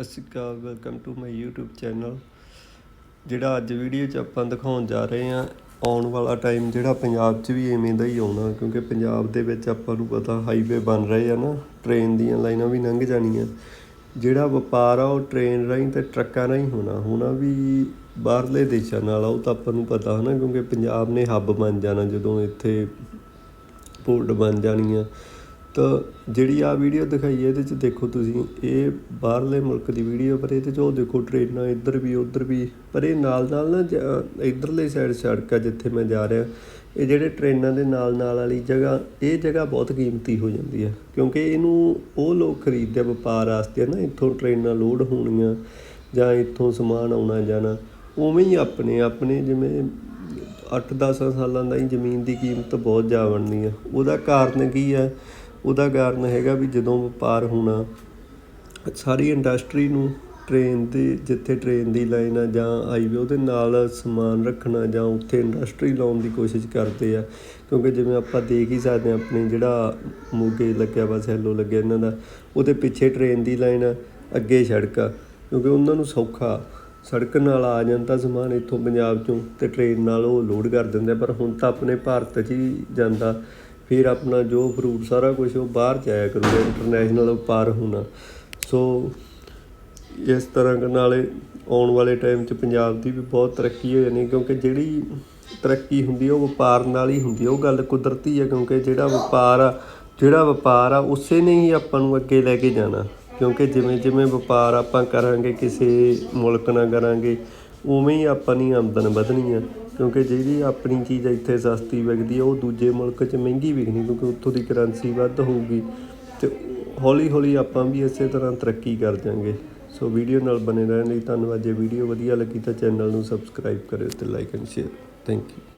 Sat Sri Akal welcome to my YouTube channel ਜਿਹੜਾ ਅੱਜ video 'ਚ ਆਪਾਂ ਦਿਖਾਉਣ ਜਾ ਰਹੇ ਹਾਂ, ਆਉਣ ਵਾਲਾ ਟਾਈਮ ਜਿਹੜਾ ਪੰਜਾਬ 'ਚ ਵੀ ਐਵੇਂ ਦਾ ਹੀ ਆਉਣਾ, ਕਿਉਂਕਿ ਪੰਜਾਬ ਦੇ ਵਿੱਚ ਆਪਾਂ ਨੂੰ ਪਤਾ ਹਾਈਵੇ ਬਣ ਰਹੇ ਆ ਨਾ ਟ੍ਰੇਨ ਦੀਆਂ ਲਾਈਨਾਂ ਵੀ ਲੰਘ ਜਾਣੀਆਂ। ਜਿਹੜਾ ਵਪਾਰ ਆ, ਉਹ ਟ੍ਰੇਨ ਰਾਹੀਂ ਤੇ ਟਰੱਕਾਂ ਰਾਹੀਂ ਹੋਣਾ ਹੋਣਾ ਵੀ ਬਾਹਰਲੇ ਦੇਸ਼ਾਂ ਨਾਲ ਆ, ਉਹ ਤਾਂ ਆਪਾਂ ਨੂੰ ਪਤਾ ਹਨਾ, ਕਿਉਂਕਿ ਪੰਜਾਬ ਨੇ ਹੱਬ ਬਣ ਜਾਣਾ ਜਦੋਂ ਇੱਥੇ ਪੋਰਟ ਬਣ ਜਾਣੀਆਂ। ਤਾਂ ਜਿਹੜੀ ਆ ਵੀਡੀਓ ਦਿਖਾਈ ਹੈ, ਇਹਦੇ ਚ ਦੇਖੋ ਤੁਸੀਂ, ਇਹ ਬਾਹਰਲੇ ਮੁਲਕ ਦੀ ਵੀਡੀਓ ਪਰ ਇਹਦੇ ਚ ਉਹ ਦੇਖੋ ਟ੍ਰੇਨਾਂ ਇੱਧਰ ਵੀ, ਉੱਧਰ ਵੀ, ਪਰ ਇਹ ਨਾਲ ਨਾਲ ਨਾ ਜ- ਇੱਧਰਲੇ ਸਾਈਡ ਸੜਕ ਆ ਜਿੱਥੇ ਮੈਂ ਜਾ ਰਿਹਾ, ਇਹ ਜਿਹੜੇ ਟ੍ਰੇਨਾਂ ਦੇ ਨਾਲ ਨਾਲ ਵਾਲੀ ਜਗ੍ਹਾ, ਇਹ ਜਗ੍ਹਾ ਬਹੁਤ ਕੀਮਤੀ ਹੋ ਜਾਂਦੀ ਹੈ ਕਿਉਂਕਿ ਇਹਨੂੰ ਉਹ ਲੋਕ ਖਰੀਦਦੇ ਆ ਵਪਾਰ ਵਾਸਤੇ ਨਾ, ਇੱਥੋਂ ਟ੍ਰੇਨਾਂ ਲੋਡ ਹੋਣੀਆਂ ਜਾਂ ਇੱਥੋਂ ਸਮਾਨ ਆਉਣਾ ਜਾਣਾ, ਉਵੇਂ ਹੀ ਆਪਣੇ ਆਪਣੇ ਜਿਵੇਂ 8-10 ਸਾਲਾਂ ਦਾ ਹੀ ਜ਼ਮੀਨ ਦੀ ਕੀਮਤ ਬਹੁਤ ਜਾ ਬਣਨੀ ਆ, ਉਹਦਾ ਕਾਰਨ ਕੀ ਆ? ਉਹਦਾ ਕਾਰਨ ਹੈਗਾ ਵੀ ਜਦੋਂ ਵਪਾਰ ਹੋਣਾ, ਸਾਰੀ ਇੰਡਸਟਰੀ ਨੂੰ ਟ੍ਰੇਨ 'ਤੇ, ਜਿੱਥੇ ਟ੍ਰੇਨ ਦੀ ਲਾਈਨ ਆ ਜਾਂ ਹਾਈਵੇ ਉਹਦੇ ਨਾਲ ਸਮਾਨ ਰੱਖਣਾ ਜਾਂ ਉੱਥੇ ਇੰਡਸਟਰੀ ਲਾਉਣ ਦੀ ਕੋਸ਼ਿਸ਼ ਕਰਦੇ ਆ। ਕਿਉਂਕਿ ਜਿਵੇਂ ਆਪਾਂ ਦੇਖ ਹੀ ਸਕਦੇ ਹਾਂ ਆਪਣੇ ਜਿਹੜਾ ਮੋਗੇ ਲੱਗਿਆ ਵਾ, ਸੈਲੋ ਲੱਗਿਆ ਇਹਨਾਂ ਦਾ, ਉਹਦੇ ਪਿੱਛੇ ਟ੍ਰੇਨ ਦੀ ਲਾਈਨ ਆ, ਅੱਗੇ ਸੜਕ ਆ। ਕਿਉਂਕਿ ਉਹਨਾਂ ਨੂੰ ਸੌਖਾ, ਸੜਕ ਨਾਲ ਆ ਜਾਂਦਾ ਸਮਾਨ ਇੱਥੋਂ ਪੰਜਾਬ ਚੋਂ ਤੇ ਟ੍ਰੇਨ ਨਾਲ ਉਹ ਲੋਡ ਕਰ ਦਿੰਦੇ ਪਰ ਹੁਣ ਤਾਂ ਆਪਣੇ ਭਾਰਤ 'ਚ ਹੀ ਜਾਂਦਾ। ਫਿਰ ਆਪਣਾ ਜੋ ਫਰੂਟ ਸਾਰਾ ਕੁਝ ਉਹ ਬਾਹਰ ਜਾਇਆ ਕਰੂਗਾ ਇੰਟਰਨੈਸ਼ਨਲ ਵਪਾਰ ਹੋਣਾ। ਸੋ ਇਸ ਤਰ੍ਹਾਂ ਨਾਲੇ ਆਉਣ ਵਾਲੇ ਟਾਈਮ 'ਚ ਪੰਜਾਬ ਦੀ ਵੀ ਬਹੁਤ ਤਰੱਕੀ ਹੋ ਜਾਣੀ, ਕਿਉਂਕਿ ਜਿਹੜੀ ਤਰੱਕੀ ਹੁੰਦੀ ਹੈ ਉਹ ਵਪਾਰ ਨਾਲ ਹੀ ਹੁੰਦੀ ਹੈ ਉਹ ਗੱਲ ਕੁਦਰਤੀ ਹੈ ਕਿਉਂਕਿ ਜਿਹੜਾ ਵਪਾਰ ਆ, ਜਿਹੜਾ ਵਪਾਰ ਆ, ਉਸੇ ਨੇ ਹੀ ਆਪਾਂ ਨੂੰ ਅੱਗੇ ਲੈ ਕੇ ਜਾਣਾ। ਕਿਉਂਕਿ ਜਿਵੇਂ ਜਿਵੇਂ ਵਪਾਰ ਆਪਾਂ ਕਰਾਂਗੇ, ਕਿਸੇ ਮੁਲਕ ਨਾਲ ਕਰਾਂਗੇ, ਉਵੇਂ ਹੀ ਆਪਾਂ ਦੀ ਆਮਦਨ ਵਧਣੀ ਆ ਕਿਉਂਕਿ ਜਿਹੜੀ ਆਪਣੀ ਚੀਜ਼ ਇੱਥੇ ਸਸਤੀ ਵਿਕਦੀ ਹੈ ਉਹ ਦੂਜੇ ਮੁਲਕ 'ਚ ਮਹਿੰਗੀ ਵਿਕਣੀ, ਕਿਉਂਕਿ ਉੱਥੋਂ ਦੀ ਕਰੰਸੀ ਵੱਧ ਹੋਊਗੀ। ਤੇ ਹੌਲੀ ਹੌਲੀ ਆਪਾਂ ਵੀ ਇਸੇ ਤਰ੍ਹਾਂ ਤਰੱਕੀ ਕਰ ਜਾਾਂਗੇ। ਸੋ ਵੀਡੀਓ ਨਾਲ ਬਣੇ ਰਹਿਣ ਲਈ ਧੰਨਵਾਦ। ਜੇ ਵੀਡੀਓ ਵਧੀਆ ਲੱਗੀ ਤਾਂ ਚੈਨਲ ਨੂੰ ਸਬਸਕ੍ਰਾਈਬ ਕਰਿਓ ਤੇ like and share thank you